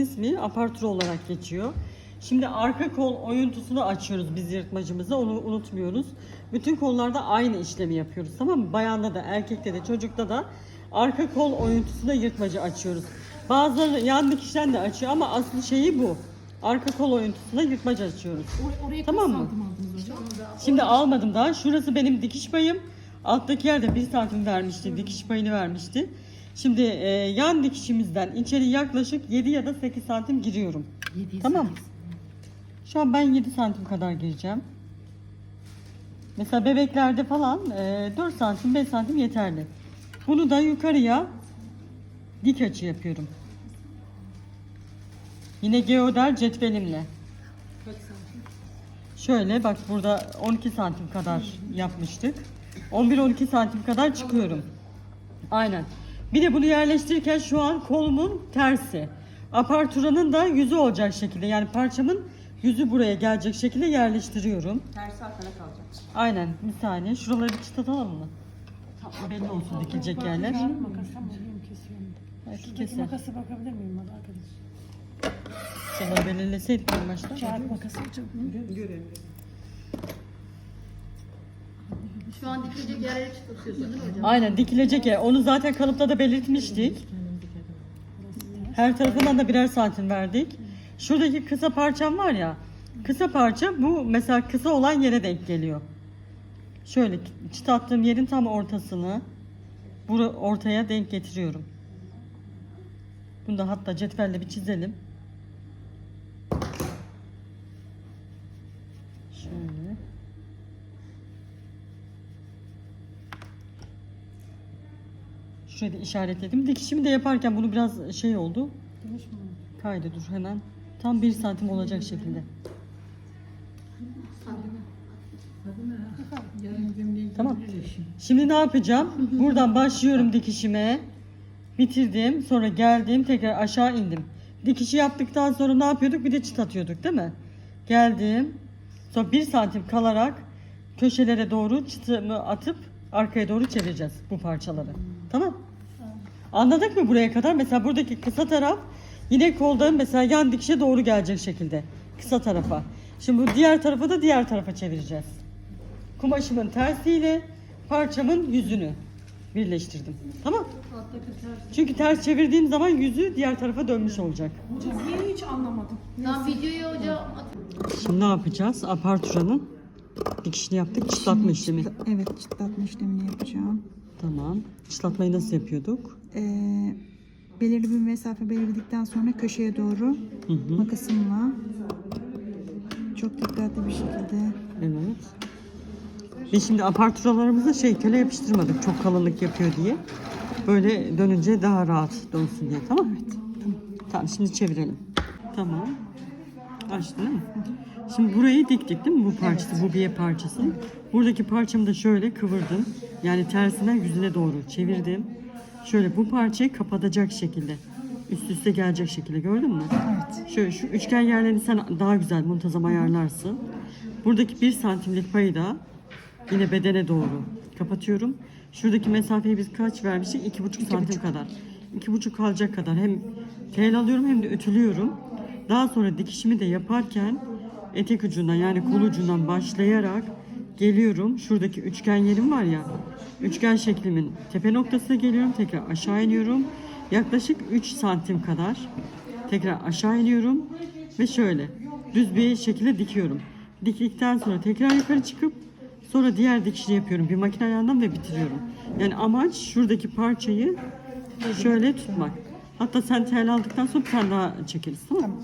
ismi apartür olarak geçiyor. Şimdi arka kol oyuntusunu açıyoruz biz yırtmacımızı onu unutmuyoruz. Bütün kollarda aynı işlemi yapıyoruz tamam mı? Bayanda da erkekte de çocukta da arka kol oyuntusunda yırtmacı açıyoruz. Bazıları yan dikişten de açıyor ama asıl şeyi bu. Arka kol oyuntusunda yırtmacı açıyoruz. Or- oraya Tamam mı? Şimdi almadım daha. Şurası benim dikiş payım. Alttaki yerde 1 santim vermişti. Dikiş payını vermişti. Şimdi e, yan dikişimizden içeri yaklaşık 7 ya da 8 santim giriyorum. Yedi, Tamam. sekiz. Şu an ben 7 santim kadar gireceğim. Mesela bebeklerde falan e, 4 santim 5 santim yeterli. Bunu da yukarıya dik açı yapıyorum. Yine geoder cetvelimle. Kaç santim? Şöyle bak burada 12 santim kadar yapmıştık. 11-12 santim kadar çıkıyorum. Aynen. Bir de bunu yerleştirirken şu an kolumun tersi. Aparturanın da yüzü olacak şekilde yani parçamın yüzü buraya gelecek şekilde yerleştiriyorum. Tersi arkada kalacak. Aynen bir saniye. Şuraları bir çıtatalım mı? Belli olsun dikilecek yerler. Makasla mı alayım kesiyorum. Belki Şuradaki keser. makası bakabilir miyim bana arkadaş? Şuraları belirleseydik en başta. Kağıt makası hocam. Görüyorum. Şu an dikilecek yerleri çıtlatıyorsun değil mi hocam? Aynen dikilecek yer. Onu zaten kalıpta da belirtmiştik. Her tarafından da birer santim verdik. Şuradaki kısa parçam var ya. Kısa parça bu mesela kısa olan yere denk geliyor. Şöyle çıtattığım yerin tam ortasını bura ortaya denk getiriyorum. Bunu da hatta cetvelle bir çizelim. Şöyle. Şurayı da işaretledim. Dikişimi de yaparken bunu biraz şey oldu. Kaydı dur hemen. Tam bir santim olacak şekilde. Tamam. Şimdi ne yapacağım? Buradan başlıyorum dikişime. Bitirdim. Sonra geldim. Tekrar aşağı indim. Dikişi yaptıktan sonra ne yapıyorduk? Bir de çıt atıyorduk değil mi? Geldim. Sonra bir santim kalarak köşelere doğru çıtımı atıp arkaya doğru çevireceğiz bu parçaları. Tamam. Anladık mı buraya kadar? Mesela buradaki kısa taraf yine kolda mesela yan dikişe doğru gelecek şekilde. Kısa tarafa. Şimdi bu diğer tarafı da diğer tarafa çevireceğiz. Kumaşımın tersiyle parçamın yüzünü birleştirdim. Tamam? Çünkü ters çevirdiğim zaman yüzü diğer tarafa dönmüş olacak. Hocam niye hiç anlamadım. Tamam videoyu hocam. Şimdi ne yapacağız? Aparturanın dikişini yaptık. Çıtlatma işlemi. Evet çıtlatma işlemini yapacağım. Tamam. Çıtlatmayı nasıl yapıyorduk? Ee, belirli bir mesafe belirledikten sonra köşeye doğru Hı hı. makasımla çok dikkatli bir şekilde Evet. Biz şimdi aparturalarımıza şey köle yapıştırmadık çok kalınlık yapıyor diye. Böyle dönünce daha rahat dönsün diye tamam mı? Tamam. Tamam şimdi çevirelim. Tamam. Açtın değil mi? Şimdi burayı diktik değil mi bu parçası, bu biye parçası. Buradaki parçamı da şöyle kıvırdım. Yani tersinden yüzüne doğru çevirdim. Şöyle bu parçayı kapatacak şekilde. Üst üste gelecek şekilde gördün mü? evet Şöyle şu üçgen yerlerini sen daha güzel muntazam ayarlarsın. Buradaki bir santimlik payı da yine bedene doğru kapatıyorum. Şuradaki mesafeyi biz kaç vermiştik? İki buçuk santim kadar. İki buçuk kalacak kadar hem tel alıyorum hem de ütülüyorum. Daha sonra dikişimi de yaparken etek ucundan yani kol ucundan başlayarak geliyorum. Şuradaki üçgen yerim var ya. Üçgen şeklimin tepe noktasına geliyorum. Tekrar aşağı iniyorum. Yaklaşık 3 santim kadar Tekrar aşağı iniyorum ve şöyle düz bir şekilde dikiyorum. Diktikten sonra tekrar yukarı çıkıp sonra diğer dikişini yapıyorum bir makine ayağından ve bitiriyorum. Yani amaç şuradaki parçayı şöyle tutmak. Hatta sen tel aldıktan sonra bir tane daha çekeriz tamam mı?